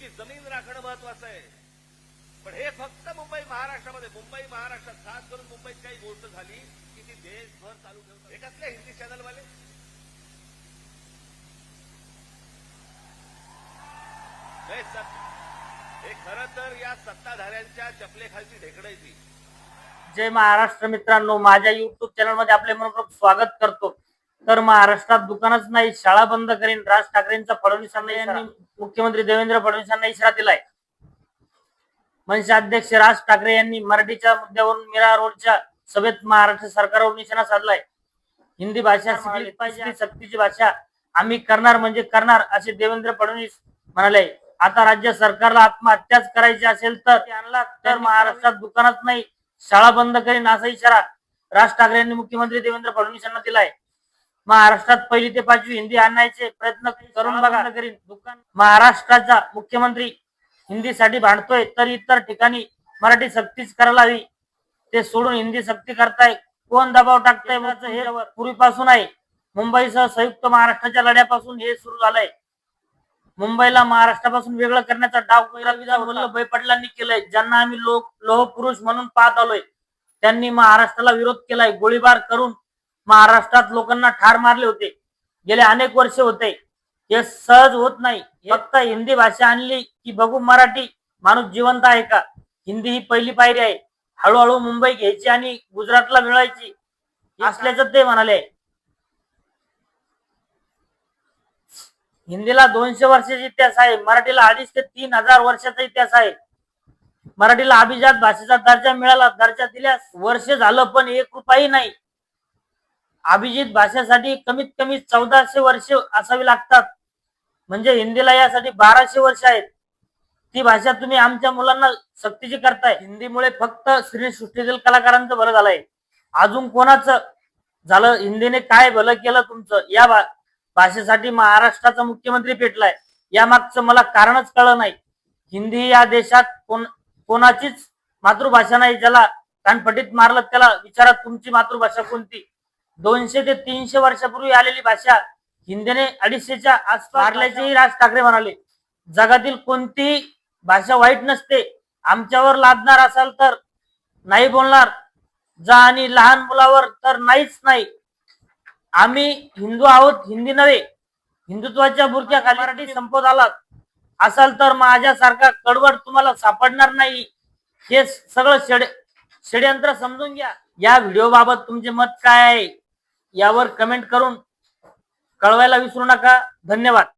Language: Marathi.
तुमची जमीन राखणं महत्वाचं आहे. पण हे फक्त मुंबई महाराष्ट्रामध्ये मुंबई महाराष्ट्रात खास करून मुंबईत काही गोष्ट झाली की ती देशभर चालू ठेवतात. हे कसले हिंदी चॅनलवाले हे खर तर या सत्ताधाऱ्यांच्या चपलेखालची ढेकडायची जय महाराष्ट्र मित्रांनो माझ्या युट्यूब चॅनलमध्ये आपले मनपूर्वक स्वागत करतो. तर महाराष्ट्रात दुकानच नाही शाळा बंद करीन. राज ठाकरेंचा फडणवीसांना यांनी मुख्यमंत्री देवेंद्र फडणवीसांना इशारा दिलाय. मनसे अध्यक्ष राज ठाकरे यांनी मराठीच्या मुद्द्यावरून मीरा रोडच्या सभेत महाराष्ट्र सरकारवर निशाणा साधलाय. हिंदी भाषा पाहिजे. सक्तीची भाषा आम्ही करणार म्हणजे करणार असे देवेंद्र फडणवीस म्हणाले. आता राज्य सरकारला आत्महत्याच करायची असेल तर त्यांना तर महाराष्ट्रात दुकानात नाही शाळा बंद करीन असा इशारा राज ठाकरे यांनी मुख्यमंत्री देवेंद्र फडणवीस यांना दिलाय. महाराष्ट्रात पहिली ते पाचवी हिंदी आणण्याचे प्रयत्न करून बघा करीन महाराष्ट्राचा मुख्यमंत्री हिंदीसाठी भांडतोय तर इतर ठिकाणी मराठी सक्तीच करायला हवी. ते सोडून हिंदी सक्ती करताय. कोण दबाव टाकताय हे पूर्वीपासून आहे. मुंबईसह संयुक्त महाराष्ट्राच्या लढ्यापासून हे सुरू झालंय. मुंबईला महाराष्ट्रापासून वेगळं करण्याचा डाव वल्लभभाई पटेलांनी केलंय. ज्यांना आम्ही लोक लोह पुरुष म्हणून पाहत आलोय त्यांनी महाराष्ट्राला विरोध केलाय. गोळीबार करून महाराष्ट्रात लोकांना ठार मारले होते. गेले अनेक वर्ष होते. हे सहज होत नाही. फक्त हिंदी भाषा आणली की बघू मराठी माणूस जिवंत आहे का? हिंदी ही पहिली पायरी आहे. हळूहळू मुंबई घ्यायची आणि गुजरातला मिळवायची. असल्याचं ते म्हणाले. हिंदीला दोनशे वर्षाचा इतिहास आहे. मराठीला अडीच ते तीन हजार वर्षाचा इतिहास आहे. मराठीला अभिजात भाषेचा दर्जा मिळाला दर्जा दिल्यास वर्ष झालं पण एक रुपयाही नाही. अभिजित भाषेसाठी कमीत कमी चौदाशे वर्ष असावी लागतात. म्हणजे हिंदीला यासाठी बाराशे वर्ष आहेत. ती भाषा तुम्ही आमच्या मुलांना सक्तीची करताय. हिंदीमुळे फक्त श्री सृष्टीतील कलाकारांचं भलं झालंय. अजून कोणाचं झालं? हिंदीने काय भलं केलं तुमचं? या भाषेसाठी महाराष्ट्राचा मुख्यमंत्री पेटलाय. या मागचं मला कारणच कळलं नाही. हिंदी या देशात कोण कोणाचीच मातृभाषा नाही. ज्याला कानपटीत मारलं त्याला विचारा तुमची मातृभाषा कोणती? दोनशे ते तीनशे वर्षापूर्वी आलेली भाषा हिंदीने अडीचशेच्या आसपास मारल्याचेही राज ठाकरे म्हणाले. जगातील कोणतीही भाषा वाईट नसते. आमच्यावर लादणार असाल तर नाही बोलणार. जा आणि लहान मुलावर तर नाहीच नाही. आम्ही हिंदू आहोत हिंदी नव्हे. हिंदुत्वाच्या बुरख्याखाली मराठी संपत आलात. असाल तर माझ्यासारखा कडवड तुम्हाला सापडणार नाही. हे सगळं षड षडयंत्र समजून घ्या. या व्हिडिओ बाबत तुमचे मत काय आहे? यावर कमेंट करून कळवायला विसरू नका. धन्यवाद.